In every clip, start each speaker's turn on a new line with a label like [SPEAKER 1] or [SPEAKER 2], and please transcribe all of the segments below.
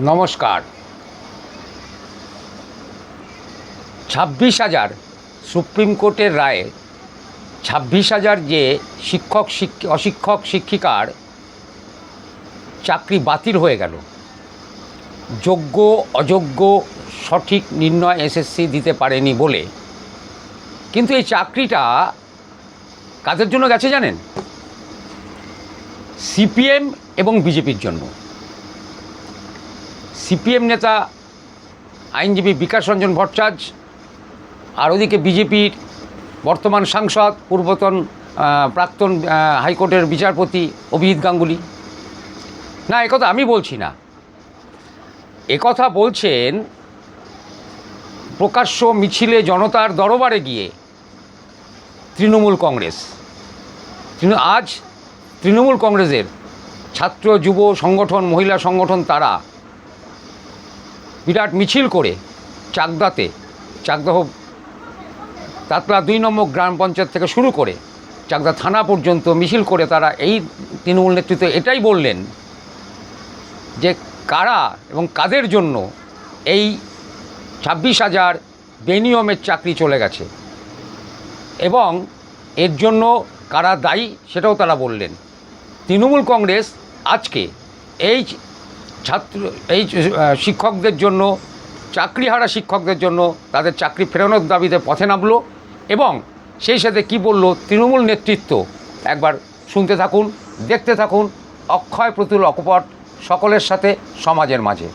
[SPEAKER 1] নমস্কার। ছাব্বিশ হাজার সুপ্রিম কোর্টের রায়ে ছাব্বিশ হাজার যে শিক্ষক শিক্ষি, অশিক্ষক শিক্ষিকার চাকরি বাতিল হয়ে গেল, যোগ্য, অযোগ্য, সঠিক নির্ণয় এসএসসি দিতে পারেনি বলে। কিন্তু এই চাকরিটা কাদের জন্য গেছে জানেন? সিপিএম এবং বিজেপির জন্য। সিপিএম নেতা, আইনজীবী বিকাশ রঞ্জন ভট্টাচার্য আর ওদিকে বিজেপির বর্তমান সাংসদ, পূর্বতন প্রাক্তন হাইকোর্টের বিচারপতি অভিজিৎ গাঙ্গুলি। না, একথা আমি বলছি না। একথা বলছেন প্রকাশ্য মিছিলে জনতার দরবারে গিয়ে তৃণমূল কংগ্রেস। আজ তৃণমূল কংগ্রেসের ছাত্র, যুব সংগঠন, মহিলা সংগঠন তারা বিরাট মিছিল করে চাকদাতে, চাকদাহ, তাতলা দুই নম্বর গ্রাম পঞ্চায়েত থেকে শুরু করে চাকদা থানা পর্যন্ত মিছিল করে তারা এই তৃণমূল নেতৃত্ব এটাই বললেন যে কারা এবং কাদের জন্য এই ছাব্বিশ হাজার বেনিয়মের চাকরি চলে গেছে। এবং এর জন্য কারা দায়ী সেটাও তারা বললেন। তৃণমূল কংগ্রেস আজকে এই ছাত্র, এই শিক্ষকদের জন্য, চাকরিহারা শিক্ষকদের জন্য তাদের চাকরি ফেরানোর দাবিতে পথে নামলো এবং সেই সাথে কি বলল, তৃণমূল নেতৃত্ব, একবার শুনতে থাকুন, দেখতে থাকুন, অক্ষয় প্রতুল অকপট, সকলের সাথে, সমাজের মাঝে।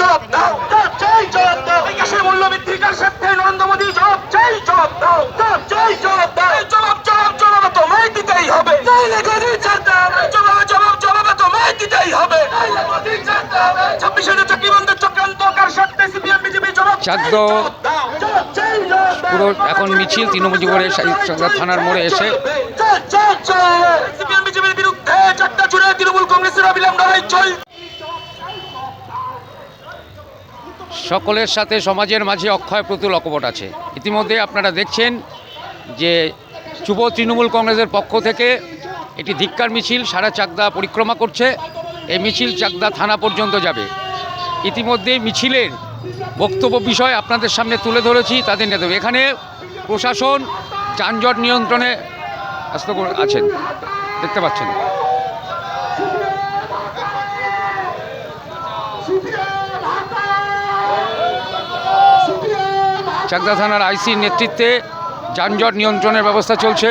[SPEAKER 2] জবাব দাও চাই জবাব দাও। গ্যাসের মূল্য বৃদ্ধি কার স্বার্থে নরেন্দ্র মোদী জবাব চাই জবাব দাও চাই জবাব দাও। জবাব জবাব জবাব তোমায় দিতেই হবে। জবাব জবাব জবাব তোমায় দিতেই হবে। ছাব্বিশ চাকরি বন্ধের চক্রান্ত কার স্বার্থে সিপিএম বিজেপি জবাব।
[SPEAKER 1] পুরো এখন মিছিল তৃণমূল চাকদা থানার মোড়ে এসে
[SPEAKER 2] সিপিএম বিজেপির বিরুদ্ধে চারটা জুড়ে তৃণমূল কংগ্রেসের অবিলম্ব চল
[SPEAKER 1] সকলের সাথে সমাজের মাঝে অক্ষয় প্রতুল অকপট আছে। ইতিমধ্যে আপনারা দেখছেন যে যুব তৃণমূল কংগ্রেসের পক্ষ থেকে এটি ধিক্কার মিছিল, সারা চাকদা পরিক্রমা করছে। এই মিছিল চাকদা থানা পর্যন্ত যাবে। ইতিমধ্যে মিছিলের বক্তব্য বিষয় আপনাদের সামনে তুলে ধরেছি, তাদের নেতৃত্ব এখানে প্রশাসন যানজট নিয়ন্ত্রণে করে আছেন। দেখতে পাচ্ছেন। চাকদা থানার আইসির নেতৃত্বে যানজট নিয়ন্ত্রণের ব্যবস্থা চলছে।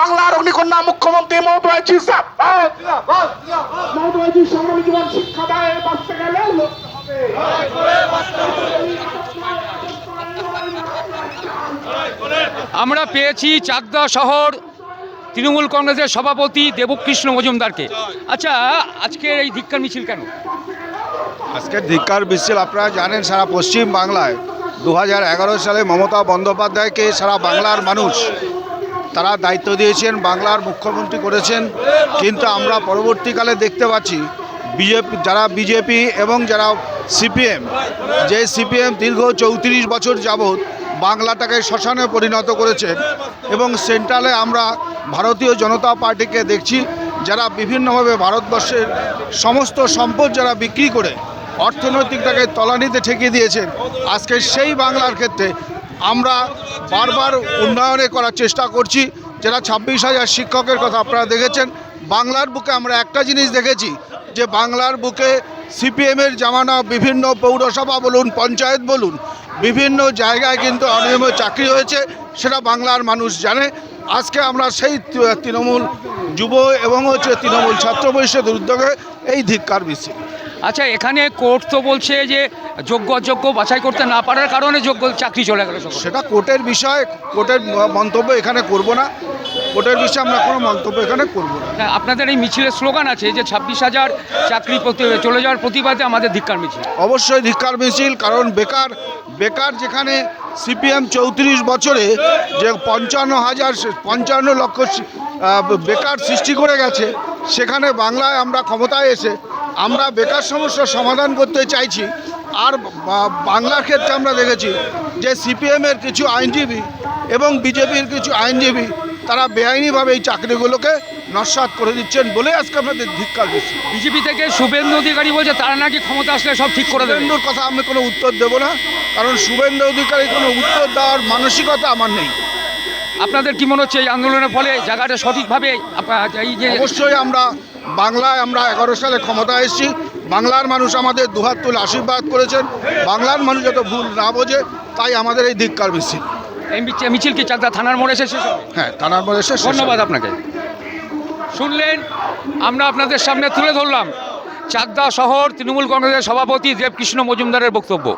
[SPEAKER 2] বাংলার অগ্নিকন্যা মুখ্যমন্ত্রী মমতা ব্যানার্জি সাহেব মমতা সংগ্রামী জীবন শিক্ষা দেয় বাঁচতে গেলে
[SPEAKER 1] আমরা পেয়েছি চাকদা শহর, তৃণমূল কংগ্রেসের সভাপতি দেবকৃষ্ণ মজুমদারকে। আচ্ছা আজকের এই ধিক্ষার মিছিল কেন?
[SPEAKER 3] আজকের ধিক্ষার মিছিল আপনারা জানেন, সারা পশ্চিম বাংলায় দু হাজার এগারো সালে মমতা বন্দ্যোপাধ্যায়কে সারা বাংলার মানুষ তারা দায়িত্ব দিয়েছেন, বাংলার মুখ্যমন্ত্রী করেছেন। কিন্তু আমরা পরবর্তীকালে দেখতে পাচ্ছি, বিজেপি, যারা বিজেপি এবং যারা সিপিএম, যে সিপিএম দীর্ঘ চৌত্রিশ বছর যাবৎ বাংলাটাকে শ্মশানে পরিণত করেছে এবং সেন্ট্রালে আমরা ভারতীয় জনতা পার্টিকে দেখছি, যারা বিভিন্নভাবে ভারতবর্ষের সমস্ত সম্পদ যারা বিক্রি করে অর্থনৈতিকটাকে তলানিতে ঠেকিয়ে দিয়েছেন, আজকে সেই বাংলার ক্ষেত্রে আমরা বারবার উন্নয়নে করার চেষ্টা করছি। যারা ছাব্বিশ হাজার শিক্ষকের কথা আপনারা দেখেছেন, বাংলার বুকে আমরা একটা জিনিস দেখেছি, যে বাংলার বুকে সিপিএমের জামানা বিভিন্ন পৌরসভা বলুন, পঞ্চায়েত বলুন বিভিন্ন জায়গায় কিন্তু অনিয়মিত চাকরি হয়েছে, সেটা বাংলার মানুষ জানে। আজকে আমরা সেই তৃণমূল যুব এবং হচ্ছে তৃণমূল ছাত্র পরিষদের উদ্যোগে এই ধিক্কার মিছিল
[SPEAKER 1] আচ্ছা এখানে কোর্ট তো বলছে যে যোগ্য অযোগ্য বাছাই করতে না পারার কারণে যোগ্য চাকরি চলে গেল
[SPEAKER 3] সেটা কোর্টের বিষয় কোর্টের মন্তব্য এখানে করব না। কোর্টের বিষয়ে আমরা কোনো মন্তব্য এখানে করব না।
[SPEAKER 1] হ্যাঁ, আপনাদের এই মিছিলের স্লোগান আছে যে ছাব্বিশ হাজার চাকরি চলে যাওয়ার প্রতিবাদে আমাদের ধিক্কার মিছিল।
[SPEAKER 3] অবশ্যই ধিক্কার মিছিল কারণ বেকার বেকার যেখানে সিপিএম চৌত্রিশ বছরে যে পঞ্চান্ন হাজার পঞ্চান্ন লক্ষ বেকার সৃষ্টি করে গেছে সেখানে বাংলায় আমরা ক্ষমতায় এসে আমরা বেকার সমস্যার সমাধান করতে চাইছি। আর বাংলার ক্ষেত্রে আমরা দেখেছি যে সিপিএমের কিছু আইনজীবী এবং বিজেপির কিছু আইনজীবী তারা বেআইনিভাবে এই চাকরিগুলোকে নস্বাত করে দিচ্ছেন বলে আজকে আমাদের ধিক্কার দিচ্ছি।
[SPEAKER 1] বিজেপি থেকে শুভেন্দু অধিকারী বলছে তারা নাকি ক্ষমতা আসলে সব ঠিক করে
[SPEAKER 3] শুভেন্দুর কথা আমি কোনো উত্তর দেবো না কারণ শুভেন্দু অধিকারী কোনো উত্তর দেওয়ার মানসিকতা আমার নেই।
[SPEAKER 1] আপনাদের কি মনে হচ্ছে এই আন্দোলনের ফলে জায়গাটা সঠিকভাবে এই যে
[SPEAKER 3] অবশ্যই আমরা বাংলায় আমরা এগারো সালে ক্ষমতায় এসেছি। বাংলার মানুষ আমাদের দুহাত তুলে আশীর্বাদ করেছেন। বাংলার মানুষ যত ভুল না বোঝে তাই আমাদের এই ধিক্কার মিছিল।
[SPEAKER 1] এই মিছিল- কি চাকদা থানার মোড়ে শেষ
[SPEAKER 3] হ্যাঁ থানার মোড়ে শেষ
[SPEAKER 1] ধন্যবাদ আপনাকে। শুনলেন? আমরা আপনাদের সামনে তুলে ধরলাম। চাকদা শহর তৃণমূল কংগ্রেসের সভাপতি দেবকৃষ্ণ মজুমদারের বক্তব্য।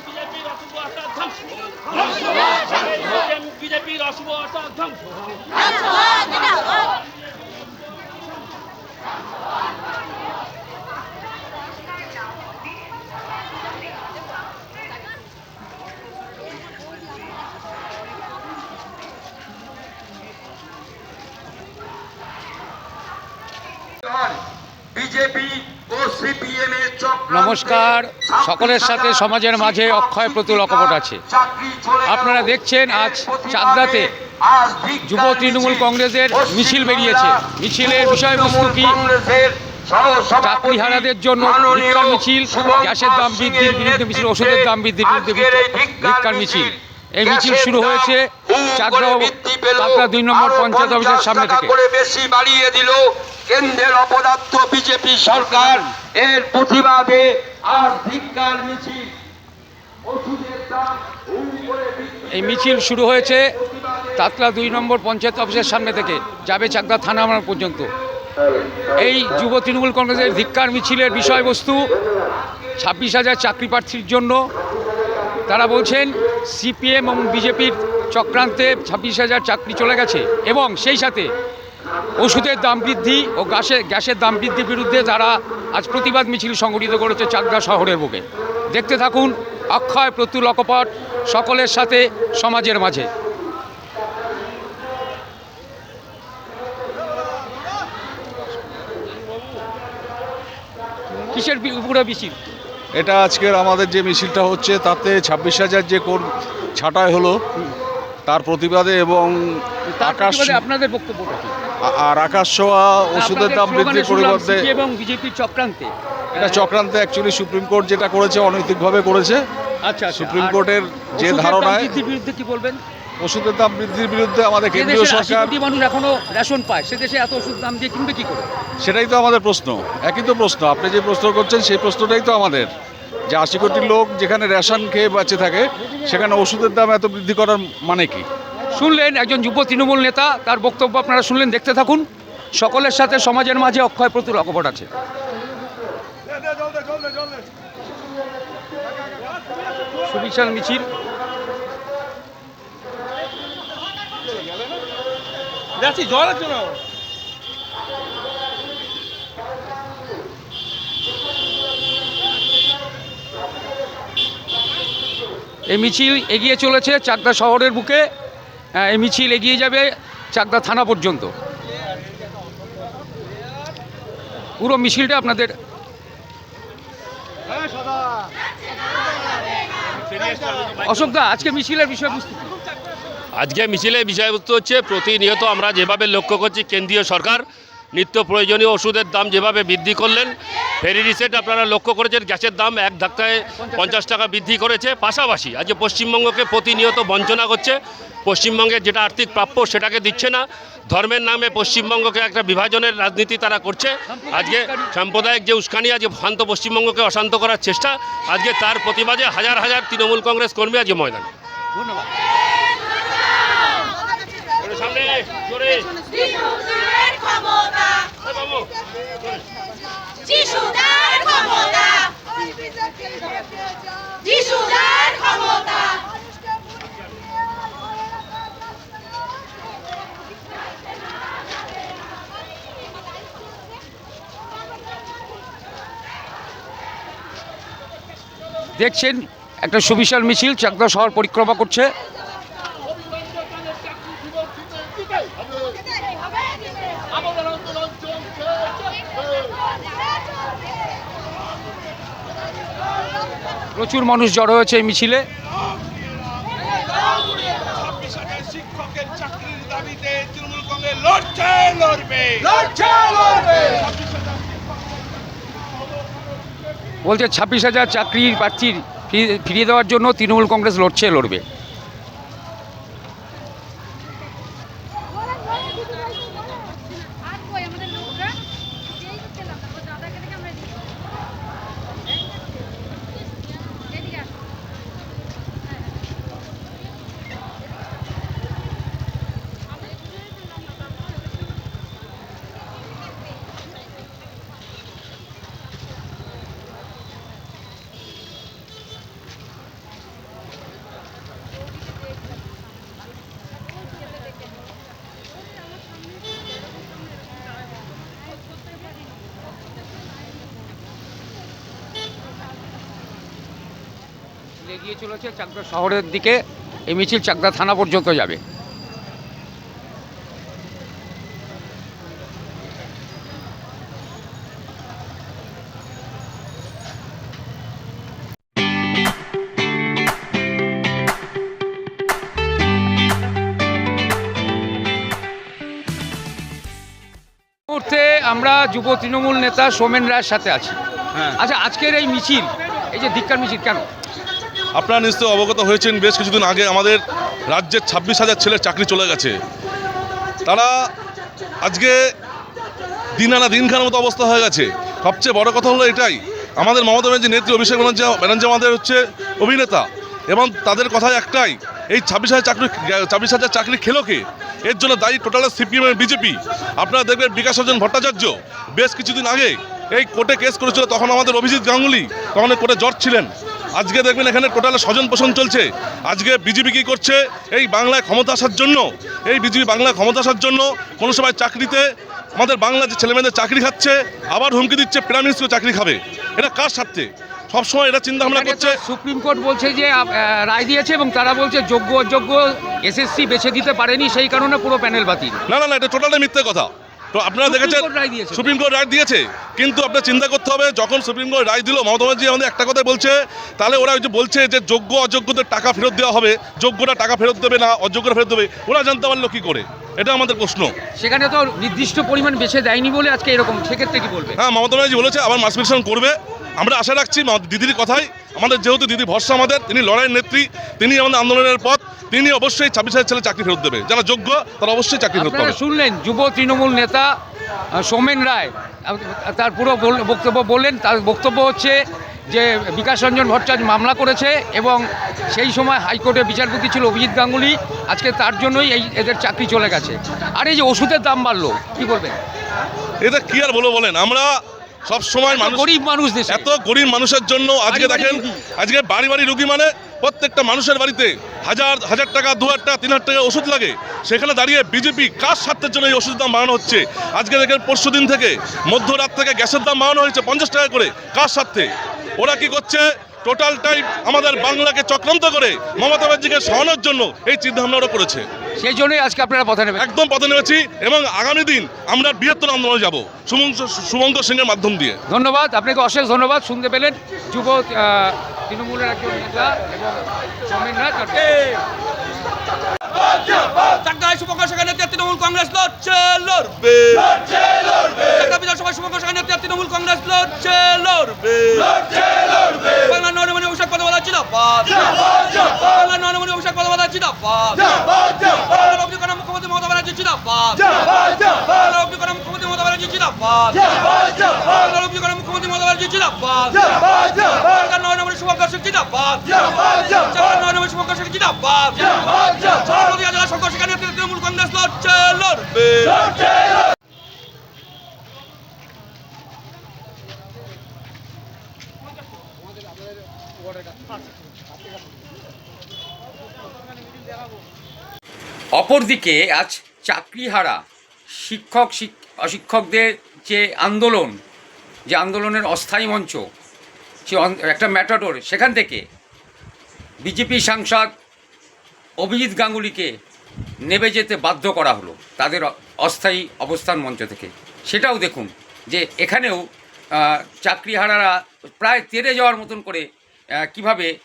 [SPEAKER 4] বিজেপির অশুভ আচার ধ্বংস বিজেপির অশুভ আচার ধ্বংস।
[SPEAKER 1] নমস্কার সকলের সাথে সমাজের মাঝে অক্ষয় প্রতুল অকপট আছে। আপনারা দেখছেন আজ
[SPEAKER 2] ধিক্কার
[SPEAKER 1] যুব তৃণমূল কংগ্রেসের মিছিল বেরিয়েছে। মিছিলের
[SPEAKER 2] যুব
[SPEAKER 1] বিষয়বস্তু কি? চাকরিহারাদের জন্য মিছিল গ্যাসের দাম বৃদ্ধির বিরুদ্ধে মিছিল ওষুধের দাম বৃদ্ধির বিরুদ্ধে মিছিল এই মিছিল শুরু হয়েছে
[SPEAKER 2] হু
[SPEAKER 1] চাকদা
[SPEAKER 2] করে বৃদ্ধি পেল।
[SPEAKER 1] চাকদা দুই নম্বর পঞ্চায়েত অফিসের সামনে থেকে।
[SPEAKER 2] করে বেশি বাড়িয়ে দিল কেন্দ্রের অপদার্থ বিজেপি সরকার। এর প্রতিবাদে আর ধিক্কার মিছিল।
[SPEAKER 1] এই মিছিল শুরু হয়েছে তাতলা দুই নম্বর পঞ্চায়েত অফিসের সামনে থেকে। যাবে চাকদা থানা আমার পর্যন্ত। এই যুব তৃণমূল কংগ্রেসের ধিক্কার মিছিলের বিষয়বস্তু ছাব্বিশ হাজার চাকরি প্রার্থীর জন্য তারা বলছেন, সিপিএম এবং বিজেপির চক্রান্তে ছাব্বিশ হাজার চাকরি চলে গেছে এবং সেই সাথে ওষুধের দাম বৃদ্ধি ও গ্যাসের গ্যাসের দাম বৃদ্ধির বিরুদ্ধে তারা আজ প্রতিবাদ মিছিল সংগঠিত করেছে চাকদা শহরের বুকে। দেখতে থাকুন, অক্ষয় প্রতুল অকপট সকলের সাথে সমাজের মাঝে। কিসের উপরে মিছিল?
[SPEAKER 5] এটা আজকের আমাদের যে মিছিলটা হচ্ছে তাতে ছাব্বিশ হাজার যে কোর ছাঁটাই হলো তার প্রতিবাদে এবং আকাশ
[SPEAKER 1] আপনাদের
[SPEAKER 5] আ- আর আকাশ ছোঁয়া ওষুধের দাম বৃদ্ধির পরিবর্তে
[SPEAKER 1] এবং বিজেপির চক্রান্তে।
[SPEAKER 5] এটা চক্রান্তে অ্যাকচুয়ালি সুপ্রিম কোর্ট যেটা করেছে অনৈতিকভাবে করেছে।
[SPEAKER 1] আচ্ছা
[SPEAKER 5] সুপ্রিম কোর্টের যে ধারণায়
[SPEAKER 1] বিরুদ্ধে কি বলবেন?
[SPEAKER 5] ওষুধের দাম বৃদ্ধির বিরুদ্ধে আমাদের কেন্দ্রীয় সরকার
[SPEAKER 1] মানুষ এখনও রেশন পায় সে দেশে এত ওষুধ দাম দিয়ে কিনবে কি করে?
[SPEAKER 5] সেটাই তো আমাদের প্রশ্ন একই তো প্রশ্ন। আপনি যে প্রশ্ন করছেন সেই প্রশ্নটাই তো আমাদের। যে আশি কোটি লোক যেখানে রেশন খেয়ে বাঁচে থাকে সেখানে ওষুধের দাম এত বৃদ্ধি করার মানে কি?
[SPEAKER 1] শুনলেন একজন যুব তৃণমূল নেতা তার বক্তব্য আপনারা শুনলেন দেখতে থাকুন। সকলের সাথে সমাজের মাঝে অক্ষয় প্রচুর অকপট আছে। সুবিশাল মিছিল।
[SPEAKER 4] জল আছে না?
[SPEAKER 1] এই মিছিল এগিয়ে চলেছে চাকদা শহরের বুকে। আহ, এই মিছিল এগিয়ে যাবে চাকদা থানা পর্যন্ত। পুরো মিছিলটা আপনাদের অশোকদা আজকে মিছিলের বিষয়বস্তু?
[SPEAKER 6] আজকে মিছিলের বিষয়বস্তু হচ্ছে, প্রতিনিয়ত আমরা যেভাবে লক্ষ্য করছি, কেন্দ্রীয় সরকার নিত্য প্রয়োজনীয় ওষুধের দাম যেভাবে বৃদ্ধি করলেন, ফেরি রিসেট আপনারা লক্ষ্য করেছেন, গ্যাসের দাম এক ধাক্কায় পঞ্চাশ টাকা বৃদ্ধি করেছে। পাশাপাশি আজকে পশ্চিমবঙ্গকে প্রতিনিয়ত বঞ্চনা করছে, পশ্চিমবঙ্গের যেটা আর্থিক প্রাপ্য সেটাকে দিচ্ছে না। ধর্মের নামে পশ্চিমবঙ্গকে একটা বিভাজনের রাজনীতি তারা করছে। আজকে সাম্প্রদায়িক যে উস্কানি আজকে শান্ত পশ্চিমবঙ্গকে অশান্ত করার চেষ্টা। আজকে তার প্রতিবাদে হাজার হাজার তৃণমূল কংগ্রেস কর্মী আজকে ময়দানে।
[SPEAKER 1] ধন্যবাদ।
[SPEAKER 7] যিশুদার ক্ষমতা। যিশুদার ক্ষমতা। যিশুদার ক্ষমতা।
[SPEAKER 1] দেখছেন একটা সুবিশাল মিছিল চাকদা শহর পরিক্রমা করছে। প্রচুর মানুষ জড়ো হয়েছে এই মিছিলে।
[SPEAKER 4] শিক্ষকের চাকরির দাবিতে তৃণমূল কংগ্রেস লড়ছে লড়বে।
[SPEAKER 1] বলছে ছাব্বিশ হাজার চাকরির প্রার্থীর ফিরিয়ে দেওয়ার জন্য তৃণমূল কংগ্রেস লড়ছে লড়বে। এগিয়ে চলেছে চাকদা শহরের দিকে এই মিছিল চাকদা থানা পর্যন্ত যাবে। মুহূর্তে আমরা যুব তৃণমূল নেতা সোমেন রায়ের সাথে আছি। আচ্ছা আজকের এই মিছিল এই যে ধিক্কার মিছিল কেন?
[SPEAKER 8] আপনারা নিশ্চয়ই অবগত হয়েছেন, বেশ কিছুদিন আগে আমাদের রাজ্যের ছাব্বিশ হাজার ছেলের চাকরি চলে গেছে। তারা আজকে দিন আনা দিন খানার মতো অবস্থা হয়ে গেছে। সবচেয়ে বড় কথা হলো এটাই, আমাদের মমতা ব্যানার্জি নেত্রী, অভিষেক ব্যানার্জি ব্যানার্জি আমাদের হচ্ছে অভিনেতা। এবং তাদের কথাই একটাই, এই ছাব্বিশ হাজার চাকরি, ছাব্বিশ হাজার চাকরি খেলো কে? এর জন্য দায়ী টোটাল সিপিএম এর বিজেপি। আপনারা দেখবেন বিকাশ রঞ্জন ভট্টাচার্য, বেশ কিছুদিন আগে এই কোর্টে কেস করেছিল, তখন আমাদের অভিজিৎ গাঙ্গুলি, তখন কোর্টে জজ ছিলেন। আজকে দেখবেন এখানে টোটাল স্বজন পোষণ চলছে। আজকে বিজেপি কি করছে? এই বাংলায় ক্ষমতা আসার জন্য এই বিজেপি বাংলায় ক্ষমতা আসার জন্য কোনো সময় চাকরিতে আমাদের বাংলা যে ছেলেমেয়েদের চাকরি খাচ্ছে আবার হুমকি দিচ্ছে প্রাইমিনিস্টার চাকরি খাবে। এটা কার স্বার্থে? সবসময় এটা চিন্তা ভাবনা করছে।
[SPEAKER 1] সুপ্রিম কোর্ট বলছে যে রায় দিয়েছে এবং তারা বলছে যোগ্য অযোগ্য এসএসসি বেছে দিতে পারেনি সেই কারণে পুরো প্যানেল বাতিল।
[SPEAKER 8] না না না এটা টোটালটাই মিথ্যে কথা। তো আপনারা দেখেছেন। সুপ্রিম কোর্ট রায় দিয়েছে। কিন্তু আপনার চিন্তা করতে হবে যখন সুপ্রিম কোর্ট রায় দিল মমতা ব্যানার্জি আমাদের একটা কথাই বলছে তাহলে ওরা যে বলছে যে যোগ্য অযোগ্যদের টাকা ফেরত দেওয়া হবে যোগ্যরা টাকা ফেরত দেবে না অযোগ্যরা ফেরত দেবে ওরা জানতে পারল কী করে? এটা আমাদের প্রশ্ন।
[SPEAKER 1] সেখানে তো নির্দিষ্ট পরিমাণ বেছে দেয়নি বলে আজকে এরকম সেক্ষেত্রে কি বলবে?
[SPEAKER 8] হ্যাঁ মমতা ব্যানার্জি বলেছে আবার মাসপিটিশন করবে। আমরা আশা রাখছি দিদির কথাই আমাদের যেহেতু দিদি ভরসা আমাদের তিনি লড়াইয়ের নেত্রী তিনি আমাদের আন্দোলনের পথ তিনি অবশ্যই ছাব্বিশ হাজার ছেলে চাকরি ফেরত দেবে। যারা যোগ্য তারা অবশ্যই চাকরি ফেরত পাবে।
[SPEAKER 1] শুনলেন যুব তৃণমূল নেতা সোমেন রায় তার পুরো বল- বক্তব্য বললেন তার বক্তব্য হচ্ছে যে বিকাশ রঞ্জন ভট্টাচার্য মামলা করেছে এবং সেই সময় হাইকোর্টে বিচারপতি ছিল অভিজিৎ গাঙ্গুলি আজকে তার জন্যই এই এদের চাকরি চলে গেছে। আর এই যে ওষুধের দাম বাড়লো কি বলবেন?
[SPEAKER 8] এটা কি আর বলব বলেন? আমরা সব সময় মানুষ
[SPEAKER 1] গরিব মানুষ দেশে।
[SPEAKER 8] এত গরিব মানুষের জন্য আজকে দেখেন আজকে বাড়ি বাড়ি রুগী মানে প্রত্যেকটা মানুষের বাড়িতে হাজার হাজার টাকা দু হাজার টাকা তিন হাজার টাকা ওষুধ লাগে। সেখানে দাঁড়িয়ে বিজেপি কার স্বার্থের জন্য এই ওষুধের দাম বাড়ানো হচ্ছে? আজকে দেখেন পরশু দিন থেকে মধ্যরাত থেকে গ্যাসের দাম বাড়ানো হয়েছে পঞ্চাশ টাকা করে। কার স্বার্থে? ওরা কি করছে? টোটাল টাইম আমাদের বাংলাকে চক্রান্ত করে মমতা ব্যানার্জিকে সহানোর জন্য এই চিন্তাভাবনা ওরা করেছে।
[SPEAKER 1] সেই জন্যই আজকে আপনারা পথে নেবেন
[SPEAKER 8] একদম পথে নেমেছি এবং আগামী দিন আমরা বৃহত্তর আন্দোলনে যাব সুমন্ত সুমন্ত সিংয়ের মাধ্যম দিয়ে।
[SPEAKER 1] ধন্যবাদ আপনাকে অশেষ ধন্যবাদ শুনতে পেলেন যুব তৃণমূলের একজন নেতা এবং
[SPEAKER 2] চাকদায় শুভকার সেখানে তৃণমূল তৃণমূল কংগ্রেস লড়ছে লড়বে। চাকদা বিধানসভা শুভঙ্কর সরকার নেতৃত্বে তৃণমূল কংগ্রেস লড়ছে লড়বে। বাংলা নরমণি অভিষেক কথা বলা জিন্দাবাদ বাংলা নরমণি অভিষেক কথা বলা জিন্দাবাদ বাংলা অগ্নি কণা মুখ্যমন্ত্রী মমতা ব্যানার্জি জিন্দাবাদ। বাংলা অগ্নি কণা মুখ্যমন্ত্রী মমতা ব্যানার্জি জিন্দাবাদ। বাংলা মুখ্যমন্ত্রী মমতা ব্যানার্জি জিন্দাবাদ। বাংলা শুভঙ্কর সিং জিন্দাবাদ চাকদা নরমণি শুভঙ্কর সিং জিন্দাবাদ নদিয়া জেলা শঙ্কর সেখানে নেতৃত্বে তৃণমূল কংগ্রেস লড়ছে লড়বে
[SPEAKER 1] অপরদিকে আজ চাকরিহারা শিক্ষক, শিক- অশিক্ষকদের যে আন্দোলন, যে আন্দোলনের অস্থায়ী মঞ্চ সে একটা ম্যাটাডোর, সেখান থেকে বিজেপি সাংসদ অভিজিৎ গাঙ্গুলিকে নেবে যেতে বাধ্য করা হলো তাদের অস্থায়ী অবস্থান মঞ্চ থেকে। সেটাও দেখুন যে এখানেও চাকরিহারারা প্রায় তেরে যাওয়ার মতন করে কীভাবে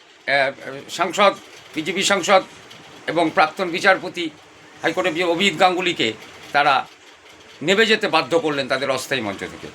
[SPEAKER 1] সাংসদ, বিজেপি সাংসদ এবং প্রাক্তন বিচারপতি হাইকোর্টের যে অভিজিৎ গাঙ্গুলিকে তারা নেবে যেতে বাধ্য করলেন তাদের অস্থায়ী মঞ্চ থেকে।